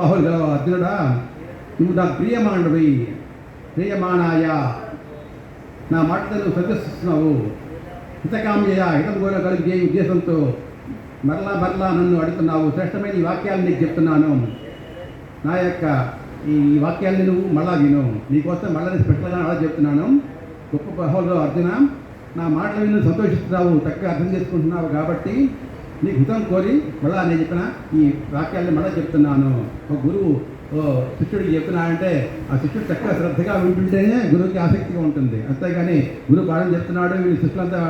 బాహుడు అర్జునుడా నువ్వు నా ప్రియమానుడివి ప్రియమానాయ. నా మాటలు నువ్వు సంతోషిస్తున్నావు. హితకామ్యయ హితం కూడా కలిగే ఉద్దేశంతో మరలా మరలా నన్ను అడుగుతున్నావు. శ్రేష్టమైన ఈ వాక్యాలను నీకు చెప్తున్నాను. నా యొక్క ఈ వాక్యాన్ని నువ్వు మళ్ళా విను. నీకోసం మళ్ళీ స్పెషల్గా అలా చెప్తున్నాను. గొప్ప బహులో అర్జున నా మాటలు విను సంతోషిస్తున్నావు. చక్కగా అర్థం చేసుకుంటున్నావు కాబట్టి నీకు హితం కోరి మళ్ళా నేను చెప్పిన ఈ వాక్యాన్ని మళ్ళీ చెప్తున్నాను. ఒక గురువు ఓ శిష్యుడికి చెప్తున్నాడంటే ఆ శిష్యుడు చక్కగా శ్రద్ధగా వింటుంటేనే గురువుకి ఆసక్తిగా ఉంటుంది. అంతేగాని గురువు పాఠం చెప్తున్నాడు వీళ్ళు శిష్యులంతా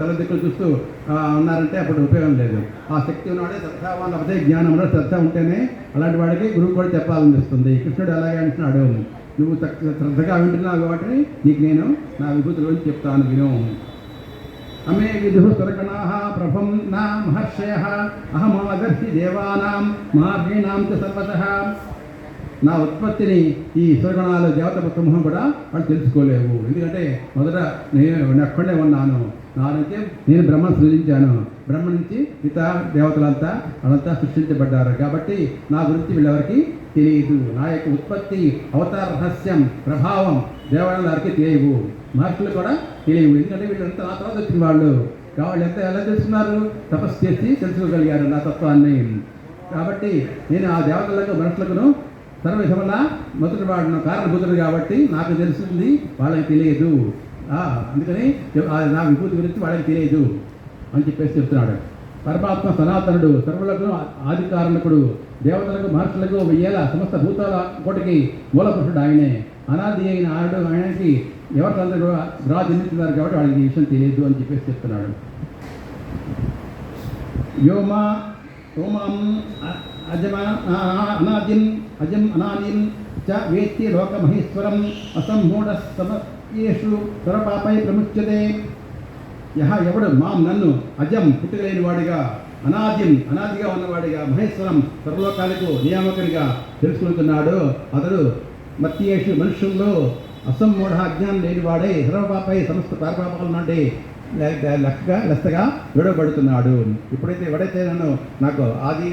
తల దిక్కులు చూస్తూ ఉన్నారంటే అప్పుడు ఉపయోగం లేదు. ఆ శక్తి ఉన్నాడే శ్రద్ధావాన్ అదే జ్ఞానంలో శ్రద్ధ ఉంటేనే అలాంటి వాడికి గురువు కూడా చెప్పాలనిపిస్తుంది. కృష్ణుడు అలాగే అంటున్నాడు నువ్వు చక్కగా శ్రద్ధగా వింటున్నావు కాబట్టి నీకు నేను నా విభూతి గురించి చెప్తాను విను. అమే విధు సురగణా ప్రభం నా మహర్షయ అహమాగర్హి దేవానాం మార్గిణాం చ సర్వతః నా ఉత్పత్తిని ఈ సురగణాలు దేవత సమూహం కూడా వాళ్ళు తెలుసుకోలేవు. ఎందుకంటే మొదట నేను నేను అక్కడే ఉన్నాను. నా నేను బ్రహ్మ సృజించాను. బ్రహ్మ నుంచి ఇతర దేవతలంతా వాళ్ళంతా సృష్టించబడ్డారు. కాబట్టి నా గురించి వీళ్ళెవరికి తెలియదు నా యొక్క ఉత్పత్తి అవతార రహస్యం ప్రభావం దేవాలయాలకి తెలియవు మహర్షులు కూడా తెలియవు ఎందుకంటే వీళ్ళంతా నా తర్వాత వచ్చిన వాళ్ళు. వాళ్ళు ఎంత ఎలా తెలుసుకున్నారు? తపస్సు చేసి తెలుసుకోగలిగారు నా తత్వాన్ని. కాబట్టి నేను ఆ దేవతలకు మనుషులకును సర్వశమల మొదటి వాడును కారణభూతుడు కాబట్టి నాకు తెలుస్తుంది వాళ్ళకి తెలియదు. అందుకని నా విభూతి గురించి వాళ్ళకి తెలియదు అని చెప్పేసి చెప్తున్నాడు. పరమాత్మ సనాతనుడు సర్వులకు ఆది కారణకుడు దేవతలకు మహర్షులకు వెయ్యేల సమస్త భూతాల కోటికి మూలపురుషుడు ఆయనే. అనాది అయిన ఆయుడు ఆయనకి ఎవరికందరూ రా జన్మిస్తున్నారు కాబట్టి వాడికి ఈ విషయం తెలియదు అని చెప్పేసి చెప్తున్నాడు. వ్యోమా సోమం అజమ అనాదిన్ అజం అనాదిన్ చ వేత్తి లోకమహేశ్వరం అసంమూఢ సమయేషు స్వరపాపై ప్రముచ్యతే. యహ ఎవడు మాం నన్ను అజం పుట్టుకలేని వాడిగా అనాద్యం అనాదిగా ఉన్నవాడిగా మహేశ్వరం సర్వలోకాలకు నియామకుడిగా తెలుసుకుంటున్నాడు. అతడు మత్యేషు మనుషుల్లో అసమ్మూఢ అజ్ఞానం లేనివాడే సర్వపాపై సమస్త పారపాపాల నుండి లెక్కగా లెస్తగా విడవబడుతున్నాడు. ఎప్పుడైతే ఎవడైతే నన్ను నాకు ఆది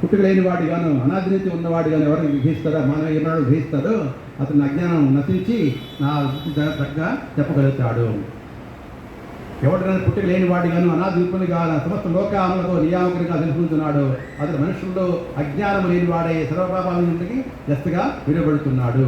పుట్టుకలేని వాడిగాను అనాది నుంచి ఉన్నవాడిగాను ఎవరిని గ్రహిస్తాడో మానవ ఏనాడు గ్రహిస్తాడో అతని అజ్ఞానం నశించి నా తగ్గ చెప్పగలుగుతాడు. ఎవడనని పుట్టి లేని వాడిగాను అనాధిపునిగా సమస్త లోకాలకు నియామకునిగా తెలుసుకుంటున్నాడు అతడు మనుషుల్లో అజ్ఞానం లేని వాడే సర్వపాపాల నుండి జస్తగా విడబడుతున్నాడు.